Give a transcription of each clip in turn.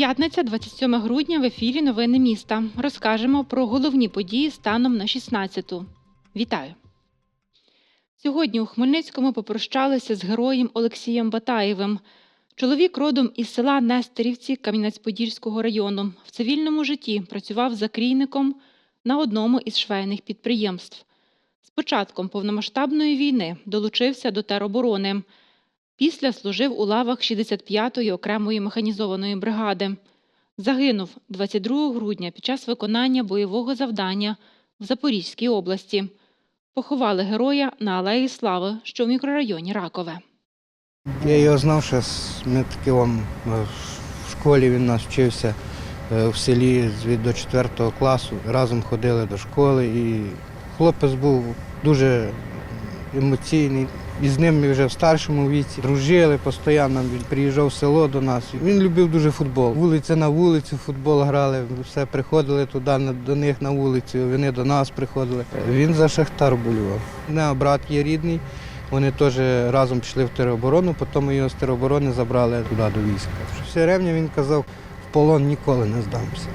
П'ятниця, 27 грудня, в ефірі Новини міста. Розкажемо про головні події станом на 16-ту. Вітаю! Сьогодні у Хмельницькому попрощалися з героєм Олексієм Батаєвим. Чоловік родом із села Нестерівці Кам'янець-Подільського району. В цивільному житті працював закрійником на одному із швейних підприємств. З початком повномасштабної війни долучився до тероборони. Після служив у лавах 65-ї окремої механізованої бригади. Загинув 22 грудня під час виконання бойового завдання в Запорізькій області. Поховали героя на Алеї Слави, що в мікрорайоні Ракове. Я його знав, що з- таки е, в школі він нас вчився е, в селі до 4 класу. Разом ходили до школи і хлопець був дуже емоційний. І з ним вже в старшому віці дружили постійно. Він приїжджав в село до нас. Він любив дуже футбол. Вулиця на вулицю, футбол грали. Все приходили туди до них на вулицю. Вони до нас приходили. Він за Шахтар болював. У мене брат є рідний. Вони теж разом пішли в тероборону, потім його з тероборони забрали туди до війська. Все рівня він казав, в полон ніколи не здамся.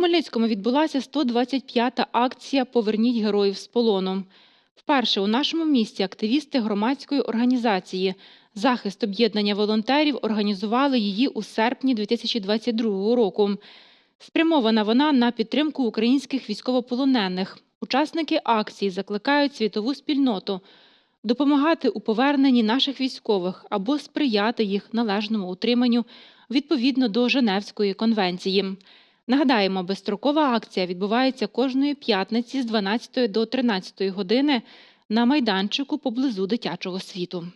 Хмельницькому відбулася 125-та акція Поверніть героїв з полону. Вперше у нашому місті активісти громадської організації Захист об'єднання волонтерів організували її у серпні 2022 року. Спрямована вона на підтримку українських військовополонених. Учасники акції закликають світову спільноту допомагати у поверненні наших військових або сприяти їх належному утриманню відповідно до Женевської конвенції. Нагадаємо, безстрокова акція відбувається кожної п'ятниці з 12 до 13 години на майданчику поблизу дитячого світу.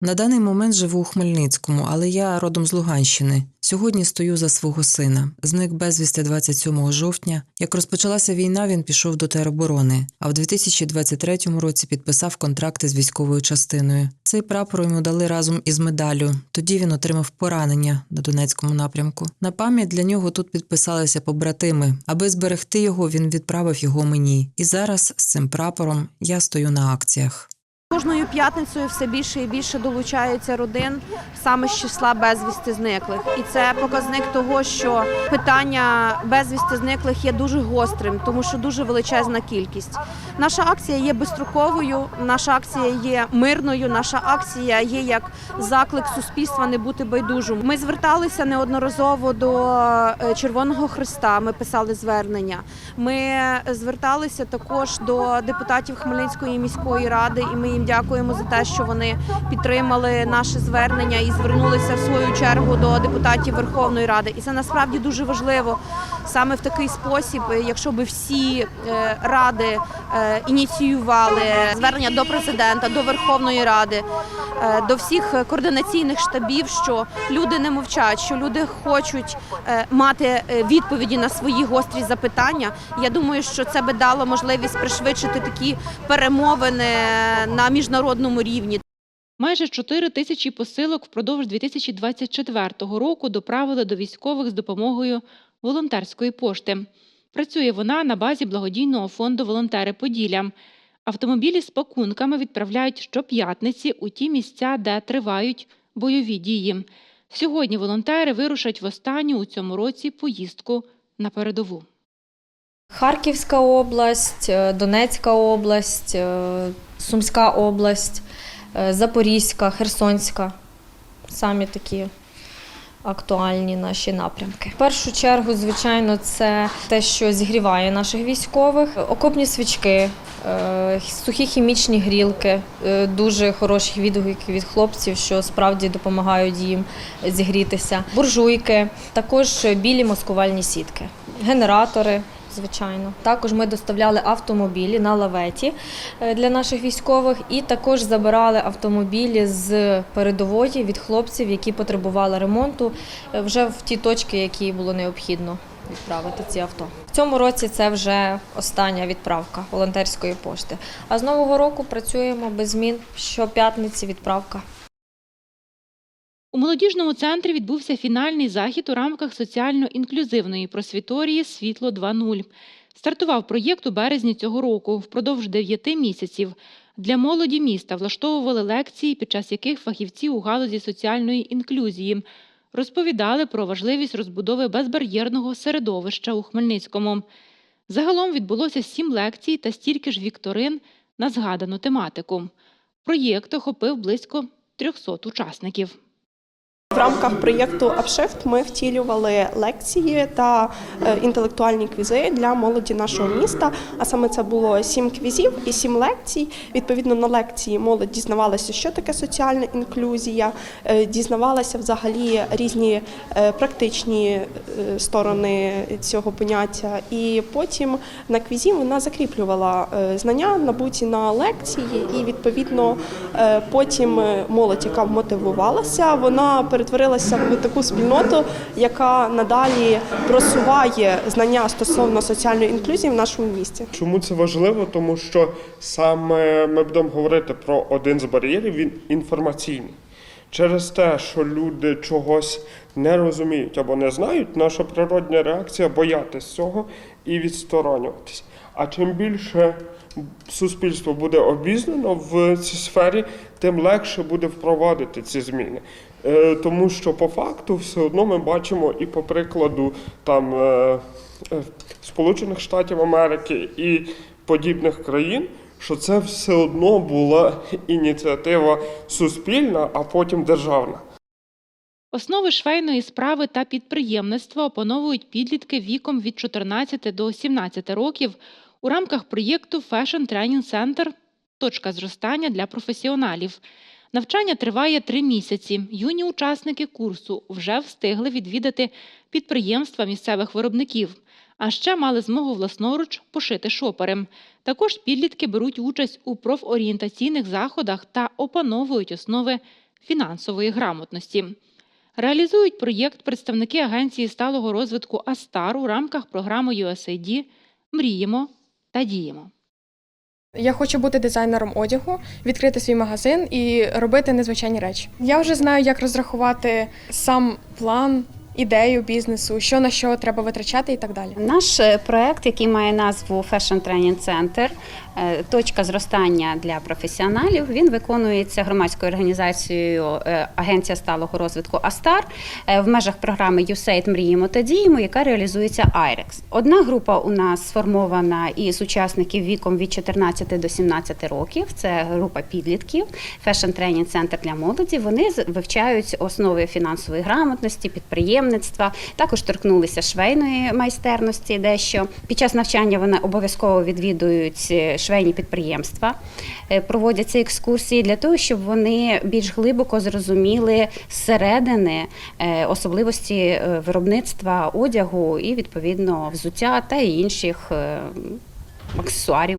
На даний момент живу у Хмельницькому, але я родом з Луганщини. Сьогодні стою за свого сина. Зник безвісти 27 жовтня. Як розпочалася війна, він пішов до тероборони, а в 2023 році підписав контракти з військовою частиною. Цей прапор йому дали разом із медаллю. Тоді він отримав поранення на Донецькому напрямку. На пам'ять для нього тут підписалися побратими. Аби зберегти його, він відправив його мені. І зараз з цим прапором я стою на акціях. Кожною п'ятницею все більше і більше долучається родин саме з числа безвісти зниклих, і це показник того, що питання безвісти зниклих є дуже гострим, тому що дуже величезна кількість. Наша акція є безстроковою, наша акція є мирною. Наша акція є як заклик суспільства не бути байдужим. Ми зверталися неодноразово до е, Червоного Христа. Ми писали звернення. Ми зверталися також до депутатів Хмельницької міської ради, і ми їм дякуємо за те, що вони підтримали наше звернення і звернулися в свою чергу до депутатів Верховної Ради. І це насправді дуже важливо саме в такий спосіб, якщо би всі е, ради е, ініціювали звернення до президента, до Верховної Ради, е, до всіх координаційних штабів, що люди не мовчать, що люди хочуть е, мати е, відповіді на свої гострі запитання. Я думаю, що це би дало можливість пришвидшити такі перемовини на міжнародному рівні. Майже 4 тисячі посилок впродовж 2024 року доправили до військових з допомогою волонтерської пошти. Працює вона на базі благодійного фонду Волонтери Поділля. Автомобілі з пакунками відправляють щоп'ятниці у ті місця, де тривають бойові дії. Сьогодні волонтери вирушать в останню у цьому році поїздку на передову. Харківська область, е, Донецька область, е, Сумська область, е, Запорізька, Херсонська. Самі такі актуальні наші напрямки. В першу чергу, звичайно, це те, що зігріває наших військових. Окопні свічки, е, сухі хімічні грілки, е, дуже хороші відгуки від хлопців, що справді допомагають їм зігрітися. Буржуйки, також білі маскувальні сітки, генератори звичайно. Також ми доставляли автомобілі на лаветі е, для наших військових, і також забирали автомобілі з передової від хлопців, які потребували ремонту е, вже в ті точки, які було необхідно відправити ці авто. В цьому році це вже остання відправка волонтерської пошти. А з нового року працюємо без змін щоп'ятниці відправка. У молодіжному центрі відбувся фінальний захід у рамках соціально-інклюзивної просвіторії Світло 2.0. Стартував проєкт у березні цього року. Впродовж дев'яти місяців для молоді міста влаштовували лекції, під час яких фахівці у галузі соціальної інклюзії розповідали про важливість розбудови безбар'єрного середовища у Хмельницькому. Загалом відбулося сім лекцій та стільки ж вікторин на згадану тематику. Проєкт охопив близько 300 учасників. В рамках проєкту Upshift ми втілювали лекції та е, інтелектуальні квізи для молоді нашого міста. А саме це було сім квізів і сім лекцій. Відповідно на лекції молодь дізнавалася, що таке соціальна інклюзія, е, дізнавалася взагалі різні е, практичні сторони цього поняття. І потім на квізі вона закріплювала знання, набуті на лекції, і відповідно потім молодь, яка мотивувалася, вона перетворилася в таку спільноту, яка надалі просуває знання стосовно соціальної інклюзії в нашому місті. Чому це важливо? Тому що саме ми будемо говорити про один з бар'єрів, він інформаційний. Через те, що люди чогось не розуміють або не знають, наша природня реакція боятися цього і відсторонюватись. А чим більше суспільство буде обізнано в цій сфері, тим легше буде впровадити ці зміни. Е, Тому що по факту все одно ми бачимо і по прикладу там е, е, Сполучених Штатів Америки і подібних країн, що це все одно була ініціатива суспільна, а потім державна. Основи швейної справи та підприємництва опановують підлітки віком від 14 до 17 років у рамках проєкту Fashion Training Center Точка зростання для професіоналів. Навчання триває три місяці. Юні учасники курсу вже встигли відвідати підприємства місцевих виробників, а ще мали змогу власноруч пошити шопери. Також підлітки беруть участь у профорієнтаційних заходах та опановують основи фінансової грамотності. Реалізують проєкт представники Агенції сталого розвитку Астар у рамках програми USAID Мріємо та діємо. Я хочу бути дизайнером одягу, відкрити свій магазин і робити незвичайні речі. Я вже знаю, як розрахувати сам план, ідею бізнесу, що на що треба витрачати і так далі. Наш е, проект, який має назву Fashion Training Center, е, точка зростання для професіоналів, він виконується громадською організацією е, Агенція сталого розвитку Астар в межах програми USAID Мріємо та діємо, яка реалізується IREX. Одна група у нас сформована із учасників віком від 14 до 17 років. Це група підлітків, Fashion Training Center для молоді. Вони вивчають основи фінансової грамотності, підприємництва. Також торкнулися швейної майстерності. Дещо під час навчання вони обов'язково відвідують е, швейні підприємства, е, проводяться екскурсії для того, щоб вони більш глибоко зрозуміли зсередини е, особливості виробництва одягу і відповідно взуття та інших аксесуарів.